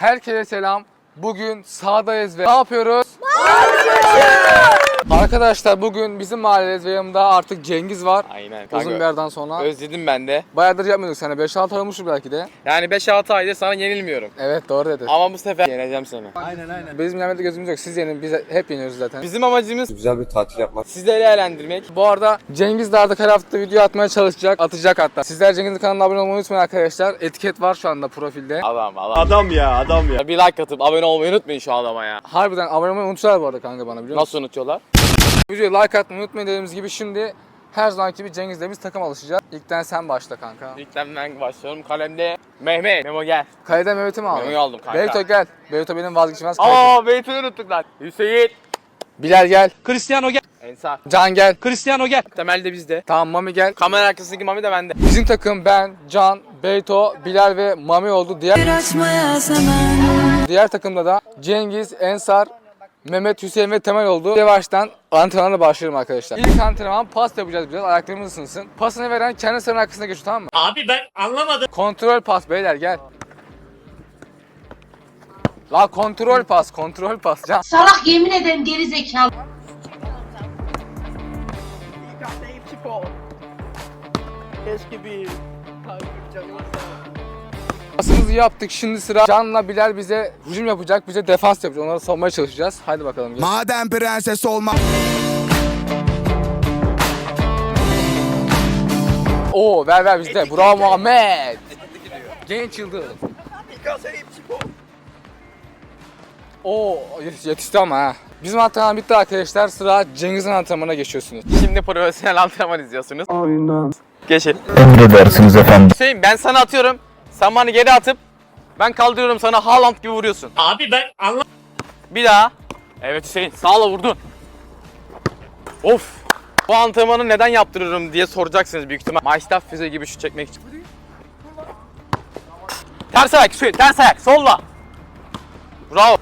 Herkese selam. Bugün sahadayız ve ne yapıyoruz? Arkadaşlar bugün bizim mahalledeyiz ve yanımda artık Cengiz var. Aynen Uzun bir kanka. yerden sonra. Özledim ben de. Bayağıdır yapmıyorduk sana. 5-6 ay olmuştur belki de. Yani 5-6 aydır sana yenilmiyorum. Evet doğru dedi. Ama bu sefer yeneceğim seni. Bizim yenmede gözümüz yok. Siz yenin. Biz hep yeniyoruz zaten. Bizim amacımız Güzel bir tatil yapmak. sizleri eğlendirmek. Bu arada Cengiz de artık her hafta video atmaya çalışacak. Atacak hatta. Sizler Cengiz'in kanalına abone olmayı unutmayın arkadaşlar. Etiket var şu anda profilde. Adam adam. Adam ya adam ya. Bir like atıp abone olmayı unutmayın şu adama ya. Harbiden abone olmayı unutuyorlar bu arada kanka bana biliyor musun? Nasıl unutuyorlar? Videoya like atmayı unutmayın dediğimiz gibi şimdi her zamanki gibi Cengiz'le biz takım alışacağız. İlkten sen başla kanka. İlkten ben başlıyorum. Kalemde Mehmet. Memo gel. Kaleden Mehmet'i mi aldın? Memo'yu aldım kanka. Beyto gel. Beyto benim vazgeçilmez kalecim. Aa Beyt'i unuttuk lan. Hüseyin. Bilal gel. Cristiano gel. Ensar. Can gel. Cristiano gel. Temel de bizde. Tamam Mami gel. Kamera arkasındaki Mami de bende. Bizim takım ben, Can, Beyto, Bilal ve Mami oldu. Diğer açmaya zaman diğer takımda da Cengiz, Ensar, Mehmet, Hüseyin ve Temel oldu. Yavaştan antrenmana başlayalım arkadaşlar. İlk antrenman pas yapacağız biraz. Ayaklarımız ısınsın. Pasını veren kendi sarının arkasına geçiyor tamam mı? Abi ben anlamadım. Kontrol pas beyler gel. La kontrol pas, kontrol pas. Can. Salak yemin ederim geri zekalı. Pasımızı yaptık. Şimdi sıra Can'la Bilal bize hücum yapacak. Bize defans yapacak. Onları savunmaya çalışacağız. Hadi bakalım. Gel. Madem prenses olmak Oo ver ver bizde. Bravo Muhammed. Genç yıldız. Oo yet- yetişti ama ha. Bizim antrenman bitti arkadaşlar. Sıra Cengiz'in antrenmanına geçiyorsunuz. Şimdi profesyonel antrenman izliyorsunuz. Aynen. Geçin. emredersiniz efendim. Hüseyin ben sana atıyorum. Sen bana geri atıp ben kaldırıyorum sana Haaland gibi vuruyorsun. Abi ben anlamadım. Bir daha. Evet Hüseyin sağla vurdun. Of. Bu antrenmanı neden yaptırıyorum diye soracaksınız büyük ihtimal. Maçtaf füze gibi şut çekmek için. Ters ayak Hüseyin ters ayak solla. Bravo.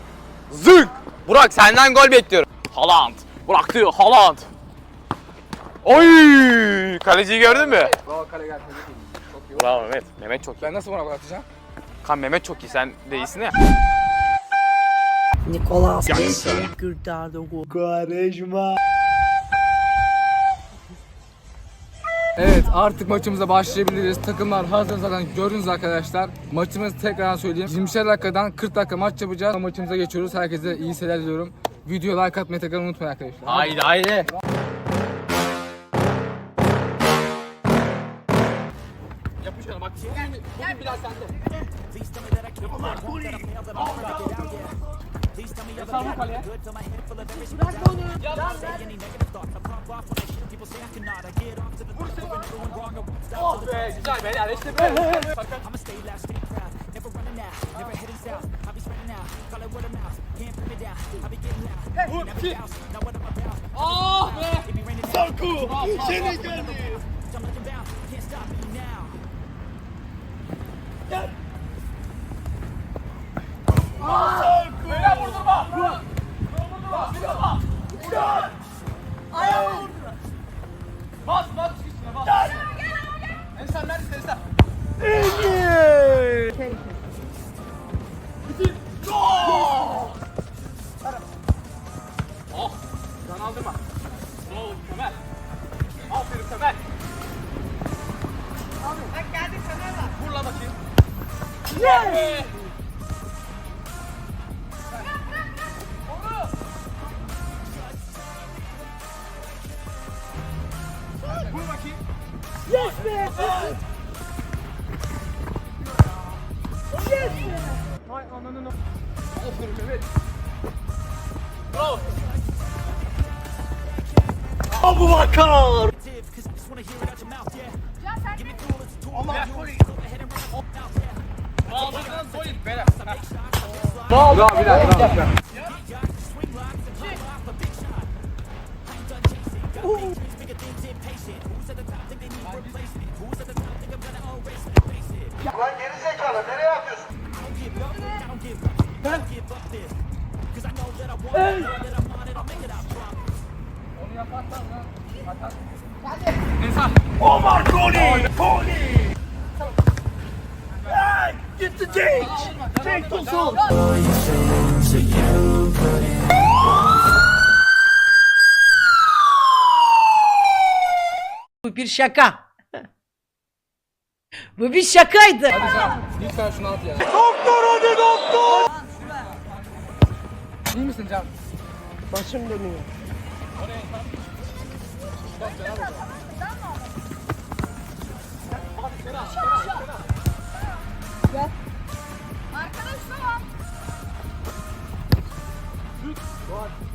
Zınk. Burak senden gol bekliyorum. Haaland. Burak diyor Haaland. Oy! Kaleciyi gördün mü? Bravo kale gel. Bravo Mehmet. Mehmet çok iyi. Ben nasıl buna gol atacağım? Kan Mehmet çok iyi sen de iyisin ya. Nicolas Evet artık maçımıza başlayabiliriz. Takımlar hazır zaten gördünüz arkadaşlar. Maçımız tekrar söyleyeyim. 20 dakikadan 40 dakika maç yapacağız. Maçımıza geçiyoruz. Herkese iyi seyirler diliyorum. Videoya like atmayı tekrar unutmayın arkadaşlar. Haydi haydi. Yapışıyor bak. Gel biraz sende. Oh be güzel beyler işte böyle. Oh be. 왼쪽으로 들어가. 왼쪽으로 들어가. 아야. be. Yes be. Hay ananın Aferin evet. Bravo. Abu Bakar. Bağlardan soyun beyler. Bağlı. Bir dakika. Bir dakika. Ooh. Lan geri zekalı nereye atıyorsun? Ben... Ben... Onu yaparsan lan. Atar. Hadi. Esa. Omar Koli. Koli. Get the Jake! Jake Tosun! Bu bir şaka. Bu bir şakaydı. Hadi Can lütfen şunu at ya. Doktor hadi doktor. İyi misin Can? Başım dönüyor. Gol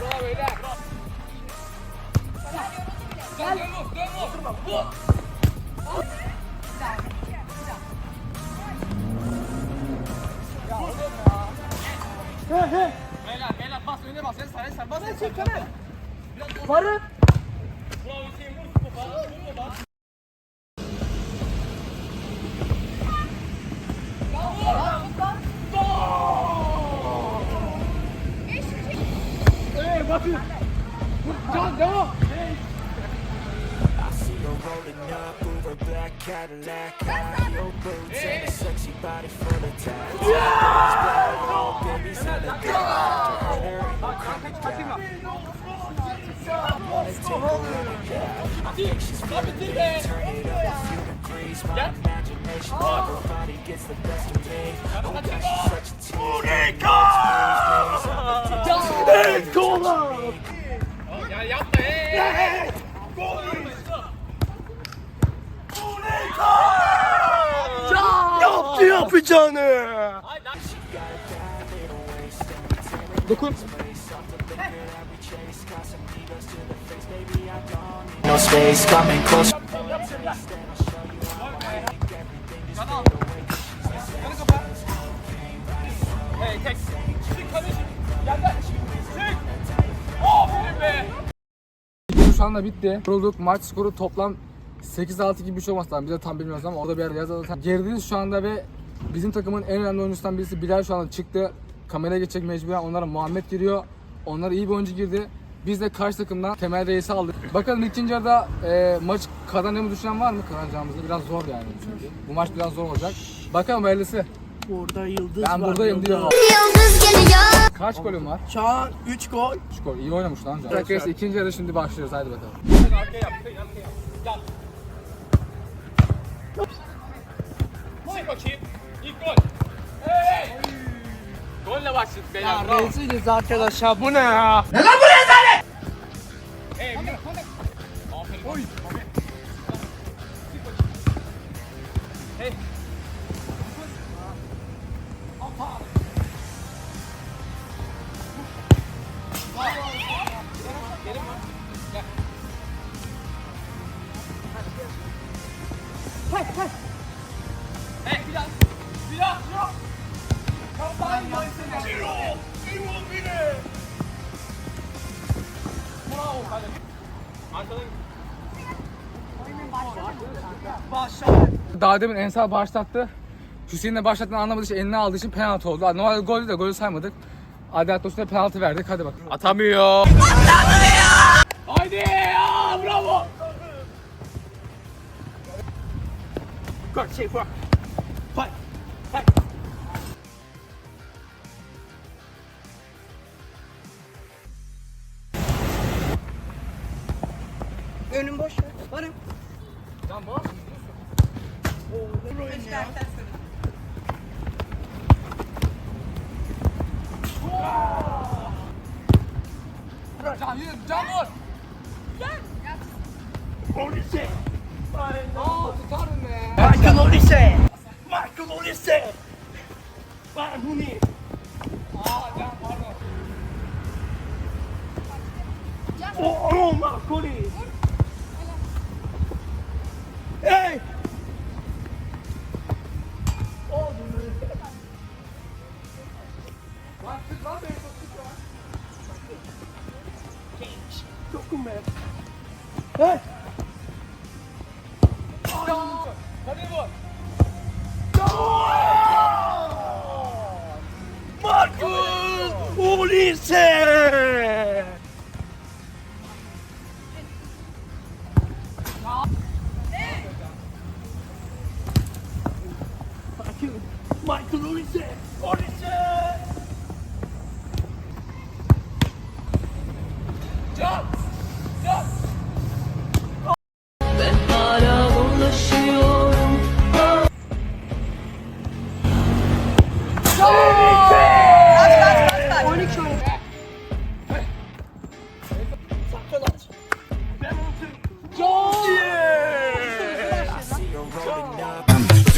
Bravo beyler. Can dön vur, dön vur. Vur. Beyler beyler bas öne bas. Sen sen bas. Sen çek hemen. Varın. Bakın. Can devam. Rolling up, Uber black Cadillac High heel boots and a sexy body full of tats Yeah! All babies and a dog Her and her coming down Wanna take a look at I think she's flipping it Turn it up a few degrees My imagination, her body gets the best of me Oh God, she's such a tease Unica! Ya yapma. Hey. Yaptı yapacağını. Dokun. No space coming close. Hey tek. Gel gel. Be. Şu anda bitti. Kurulduk. Maç skoru toplam 8-6 gibi bir şey lazım. Biz de tam bilmiyoruz ama orada bir yerde yazalım. Gerideyiz şu anda ve bizim takımın en önemli oyuncusundan birisi Bilal şu anda çıktı. Kameraya geçecek mecburen. Onlara Muhammed giriyor. Onlar iyi bir oyuncu girdi. Biz de karşı takımdan Temel Reis'i aldık. Bakalım ikinci yarıda e, maç kazanacağımızı düşünen var mı? Kazanacağımızı. Biraz zor yani çünkü. Bu maç biraz zor olacak. Bakalım hayırlısı. Burada yıldız Ben var. buradayım yıldız. diyor. Yıldız geliyor. Kaç golün var? Şu an 3 gol. Şu gol. İyi oynamış lan. Can. Arkadaşlar ikinci yarı şimdi başlıyoruz. Hadi bakalım. Çık bakayım. İlk gol. Hey! Golle başladık beyler. Ya bravo. reziliz arkadaşlar bu ne ya? Hey, bir Aferin. Oy. Daha demin Ensar başlattı. Hüseyin de başlattığını anlamadığı için eline aldığı için penaltı oldu. Normalde gol de golü saymadık. Adalet olsun penaltı verdik. Hadi bakalım. Atamıyor. Haydi ya bravo. Gol şey bak. Hay. Hay. Önüm boş ver. Varım. Can bas. Can yürü. Can vur. Polise. Aa tutarım be. Michael Olise. Michael Olise. Bayern Münih. Aa Can pardon. Oh, oh Marcoli. Hey.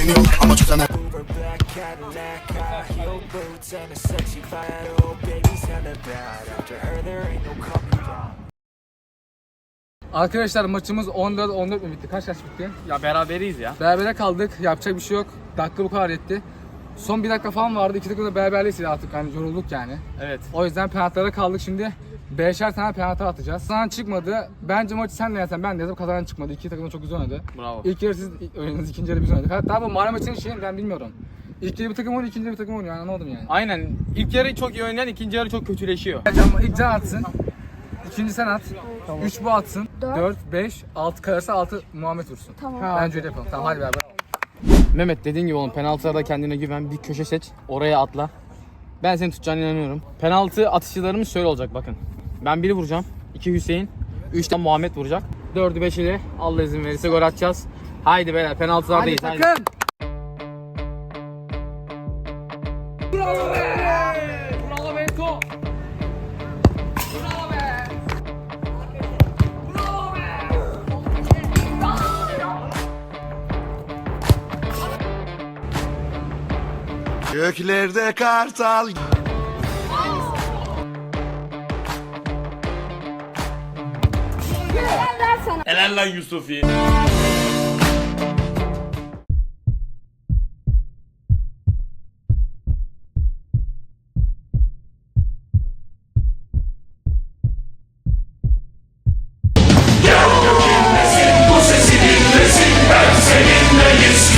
No coming down. Arkadaşlar maçımız 14-14 mi bitti? Kaç kaç bitti? Ya beraberiz ya. Berabere kaldık. Yapacak bir şey yok. Dakika bu kadar yetti. Son bir dakika falan vardı. İki dakikada beraberliyiz artık hani yorulduk yani. Evet. O yüzden penaltılara kaldık şimdi. Beşer tane penaltı atacağız. Kazanan çıkmadı. Bence maçı sen de yersen ben de yazıp kazanan çıkmadı. İki takım da çok güzel oynadı. Bravo. İlk yarı siz oynadınız, ikinci yarı biz oynadık. Hatta bu Mara maçının şeyini ben bilmiyorum. İlk yarı bir takım oynuyor, ikinci yarı bir takım oynuyor. Anlamadım yani. Aynen. İlk yarı çok iyi oynayan, ikinci yarı çok kötüleşiyor. Can, ilk can atsın. İkinci sen at. Üç bu atsın. Dört, beş, altı kalırsa altı Muhammed vursun. Tamam. Bence öyle yapalım. Tamam hadi beraber. Mehmet dediğin gibi oğlum penaltılarda kendine güven. Bir köşe seç. Oraya atla. Ben seni tutacağına inanıyorum. Penaltı atışçılarımız şöyle olacak bakın. Ben biri vuracağım. iki Hüseyin. Üçten Muhammed vuracak. Dördü beşi de Allah izin verirse gol atacağız. Haydi beyler penaltılardayız. Hadi Haydi. takım. Bravo Beko. Bravo be. Bravo be. Göklerde kartal. Helal lan Yusufi.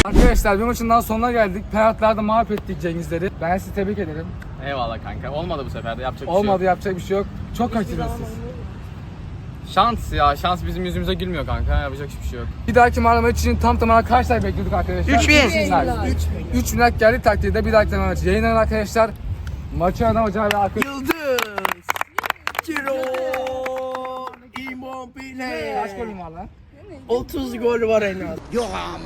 Arkadaşlar bir maçın daha sonuna geldik. Penaltılarda mağlup ettik Cengizleri. Ben sizi tebrik ederim. Eyvallah kanka. Olmadı bu sefer de yapacak bir şey Olmadı yok. yapacak bir şey yok. Çok kaçırdınız siz. Şans ya. Şans bizim yüzümüze gülmüyor kanka. Yapacak hiçbir şey yok. Bir dahaki Mara maçı için tam tamına kaç like bekliyorduk arkadaşlar? 3000. 3 3 bin like geldi takdirde bir dahaki Mara maçı yayınlanır arkadaşlar. Maçı adam acaba ve arkadaşlar. Yıldız. Kiro. Immobile. Kaç golün var lan? 30 gol var en az.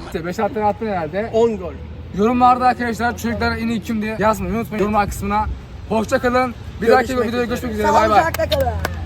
İşte 5 tane attın herhalde. 10 gol. Yorumlarda arkadaşlar çocuklara en iyi kim diye yazmayı unutmayın. Yorumlar kısmına. Hoşça kalın. Bir dahaki videoda görüşmek üzere. Bay bay. Sağlıcakla kalın.